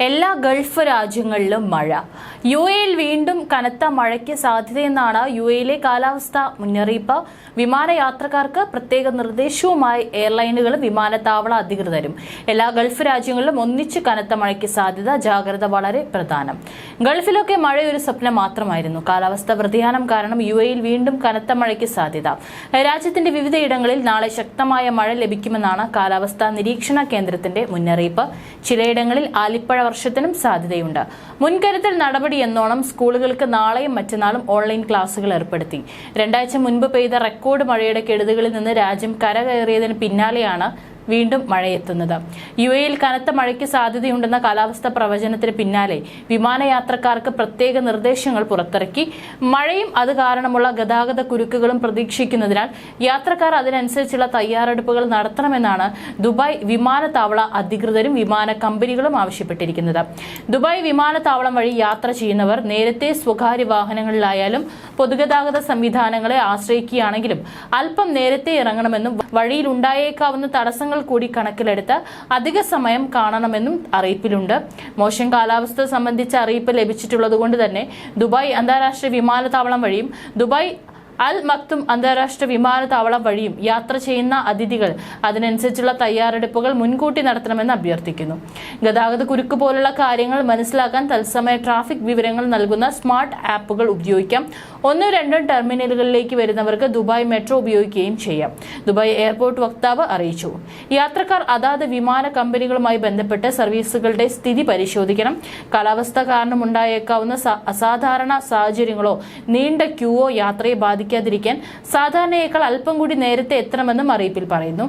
എല്ലാ ഗൾഫ് രാജ്യങ്ങളിലും മഴ. യു എയിൽ വീണ്ടും കനത്ത മഴയ്ക്ക് സാധ്യതയെന്നാണ് യു എയിലെ കാലാവസ്ഥ മുന്നറിയിപ്പ്. വിമാനയാത്രക്കാർക്ക് പ്രത്യേക നിർദ്ദേശവുമായി എയർലൈനുകൾ വിമാനത്താവള അധികൃതരും. എല്ലാ ഗൾഫ് രാജ്യങ്ങളിലും ഒന്നിച്ച് കനത്ത മഴയ്ക്ക് സാധ്യത ജാഗ്രത വളരെ പ്രധാനം. ഗൾഫിലൊക്കെ മഴ ഒരു സ്വപ്നം മാത്രമായിരുന്നു. കാലാവസ്ഥാ വ്യതിയാനം കാരണം യു എയിൽ വീണ്ടും കനത്ത മഴയ്ക്ക് സാധ്യത. രാജ്യത്തിന്റെ വിവിധയിടങ്ങളിൽ നാളെ ശക്തമായ മഴ ലഭിക്കുമെന്നാണ് കാലാവസ്ഥാ നിരീക്ഷണ കേന്ദ്രത്തിന്റെ മുന്നറിയിപ്പ്. ചിലയിടങ്ങളിൽ ആലിപ്പഴ വർഷത്തിനും സാധ്യതയുണ്ട്. മുൻകരുതൽ നടപടി എന്നോണം സ്കൂളുകൾക്ക് നാളെയും മറ്റന്നാളും ഓൺലൈൻ ക്ലാസുകൾ ഏർപ്പെടുത്തി. രണ്ടാഴ്ച മുൻപ് പെയ്ത റെക്കോർഡ് മഴയുടെ കെടുതികളിൽ നിന്ന് രാജ്യം കരകയറിയതിന് പിന്നാലെയാണ് വീണ്ടും മഴയെത്തുന്നത്. യു എയിൽ കനത്ത മഴയ്ക്ക് സാധ്യതയുണ്ടെന്ന കാലാവസ്ഥാ പ്രവചനത്തിന് പിന്നാലെ വിമാനയാത്രക്കാർക്ക് പ്രത്യേക നിർദ്ദേശങ്ങൾ പുറത്തിറക്കി. മഴയും അത് കാരണമുള്ള ഗതാഗത കുരുക്കുകളും പ്രതീക്ഷിക്കുന്നതിനാൽ യാത്രക്കാർ അതിനനുസരിച്ചുള്ള തയ്യാറെടുപ്പുകൾ നടത്തണമെന്നാണ് ദുബായ് വിമാനത്താവള അധികൃതരും വിമാന കമ്പനികളും ആവശ്യപ്പെട്ടിരിക്കുന്നത്. ദുബായ് വിമാനത്താവളം വഴി യാത്ര ചെയ്യുന്നവർ നേരത്തെ സ്വകാര്യ വാഹനങ്ങളിലായാലും പൊതുഗതാഗത സംവിധാനങ്ങളെ ആശ്രയിക്കുകയാണെങ്കിലും അല്പം നേരത്തെ ഇറങ്ങണമെന്നും വഴിയിൽ ഉണ്ടായേക്കാവുന്ന തടസ്സങ്ങൾ കൂടി കണക്കിലെടുത്ത് അധിക സമയം കാണണമെന്നും അറിയിപ്പിലുണ്ട്. മോശം കാലാവസ്ഥ സംബന്ധിച്ച അറിയിപ്പ് ലഭിച്ചിട്ടുള്ളതുകൊണ്ട് തന്നെ ദുബായ് അന്താരാഷ്ട്ര വിമാനത്താവളം വഴിയും ദുബായ് അൽ മക്തും അന്താരാഷ്ട്ര വിമാനത്താവളം വഴിയും യാത്ര ചെയ്യുന്ന അതിഥികൾ അതിനനുസരിച്ചുള്ള തയ്യാറെടുപ്പുകൾ മുൻകൂട്ടി നടത്തണമെന്ന് അഭ്യർത്ഥിക്കുന്നു. ഗതാഗത കുരുക്ക് പോലുള്ള കാര്യങ്ങൾ മനസ്സിലാക്കാൻ തത്സമയ ട്രാഫിക് വിവരങ്ങൾ നൽകുന്ന സ്മാർട്ട് ആപ്പുകൾ ഉപയോഗിക്കാം. ഒന്നോ രണ്ടോ ടെർമിനലുകളിലേക്ക് വരുന്നവർക്ക് ദുബായ് മെട്രോ ഉപയോഗിക്കുകയും ചെയ്യാം. ദുബായ് എയർപോർട്ട് വക്താവ് അറിയിച്ചു. യാത്രക്കാർ അതാത് വിമാന കമ്പനികളുമായി ബന്ധപ്പെട്ട് സർവീസുകളുടെ സ്ഥിതി പരിശോധിക്കണം. കാലാവസ്ഥ കാരണമുണ്ടായേക്കാവുന്ന അസാധാരണ സാഹചര്യങ്ങളോ നീണ്ട ക്യൂവോ യാത്രയെ ബാധിക്കാതിരിക്കാൻ സാധാരണയേക്കാൾ അല്പം കൂടി നേരത്തെ എത്തണമെന്നും അറിയിപ്പിൽ പറയുന്നു.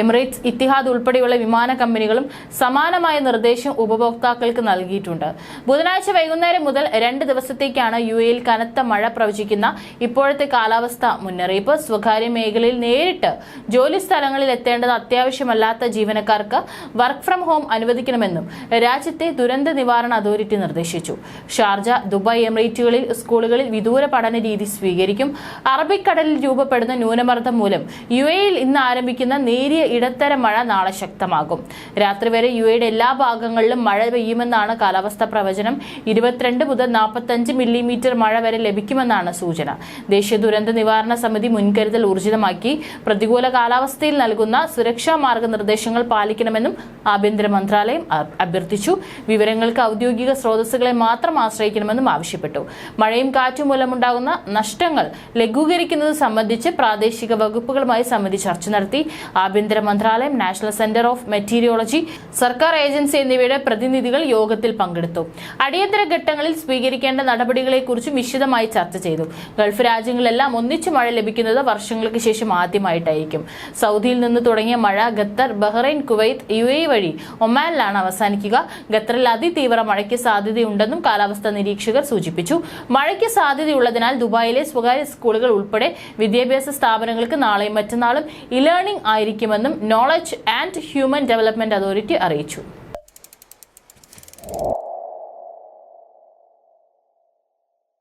എമിറേറ്റ്സ് ഇത്തിഹാദ് ഉൾപ്പെടെയുള്ള വിമാന കമ്പനികളും സമാനമായ നിർദ്ദേശം ഉപഭോക്താക്കൾക്ക് നൽകിയിട്ടുണ്ട്. ബുധനാഴ്ച വൈകുന്നേരം മുതൽ രണ്ട് ദിവസത്തേക്കാണ് യു എയിൽ കനത്ത മഴ പ്രവചിക്കുന്ന ഇപ്പോഴത്തെ കാലാവസ്ഥ മുന്നറിയിപ്പ്. സ്വകാര്യ മേഖലയിൽ നേരിട്ട് ജോലി സ്ഥലങ്ങളിൽ എത്തേണ്ടത് അത്യാവശ്യമല്ലാത്ത ജീവനക്കാർക്ക് വർക്ക് ഫ്രം ഹോം അനുവദിക്കണമെന്നും രാജ്യത്തെ ദുരന്ത നിവാരണ അതോറിറ്റി നിർദ്ദേശിച്ചു. ഷാർജ ദുബായ് എമിറേറ്റുകളിൽ സ്കൂളുകളിൽ വിദൂര പഠന രീതി സ്വീകരിക്കും. അറബിക്കടലിൽ രൂപപ്പെടുന്ന ന്യൂനമർദ്ദം മൂലം യു എയിൽ ഇന്ന് ആരംഭിക്കുന്ന നേരിയ ഇടത്തരം മഴ നാളെ ശക്തമാകും. രാത്രി വരെ യു എയുടെ എല്ലാ ഭാഗങ്ങളിലും മഴ പെയ്യുമെന്നാണ് കാലാവസ്ഥാ പ്രവചനം. ഇരുപത്തിരണ്ട് മുതൽ നാൽപ്പത്തഞ്ച് മില്ലിമീറ്റർ മഴ വരെ ലഭിക്കുമെന്നാണ് സൂചന. ദേശീയ ദുരന്ത നിവാരണ സമിതി മുൻകരുതൽ ഊർജിതമാക്കി പ്രതികൂല കാലാവസ്ഥയിൽ നൽകുന്ന സുരക്ഷാ മാർഗനിർദ്ദേശങ്ങൾ പാലിക്കണമെന്നും ആഭ്യന്തര മന്ത്രാലയം അഭ്യർത്ഥിച്ചു. വിവരങ്ങൾക്ക് ഔദ്യോഗിക സ്രോതസ്സുകളെ മാത്രം ആശ്രയിക്കണമെന്നും ആവശ്യപ്പെട്ടു. മഴയും കാറ്റും മൂലമുണ്ടാകുന്ന നഷ്ടങ്ങൾ ലഘൂകരിക്കുന്നത് സംബന്ധിച്ച് പ്രാദേശിക വകുപ്പുകളുമായി സമിതി ചർച്ച നടത്തി. ആഭ്യന്തര മന്ത്രാലയം നാഷണൽ സെന്റർ ഓഫ് മെറ്റീരിയോളജി സർക്കാർ ഏജൻസി എന്നിവയുടെ പ്രതിനിധികൾ യോഗത്തിൽ പങ്കെടുത്തു. അടിയന്തര ഘട്ടങ്ങളിൽ സ്വീകരിക്കേണ്ട നടപടികളെക്കുറിച്ചും വിശദമായി ചർച്ച ചെയ്തു. ഗൾഫ് രാജ്യങ്ങളിലെല്ലാം ഒന്നിച്ചു മഴ ലഭിക്കുന്നത് വർഷങ്ങൾക്ക് ശേഷം ആദ്യമായിട്ടായിരിക്കും. സൗദിയിൽ നിന്ന് തുടങ്ങിയ മഴ Qatar Bahrain Kuwait U A വഴി ഒമാനിലാണ് അവസാനിക്കുക. ഖത്തറിൽ അതിതീവ്ര മഴയ്ക്ക് സാധ്യതയുണ്ടെന്നും കാലാവസ്ഥാ നിരീക്ഷകർ സൂചിപ്പിച്ചു. മഴയ്ക്ക് സാധ്യതയുള്ളതിനാൽ ദുബായിലെ സ്വകാര്യ സ്കൂളുകൾ ഉൾപ്പെടെ വിദ്യാഭ്യാസ സ്ഥാപനങ്ങൾക്ക് നാളെയും മറ്റന്നാളും ഇലേണിംഗ് ആയിരിക്കുമെന്നും knowledge and human development authority അറിയിച്ചു.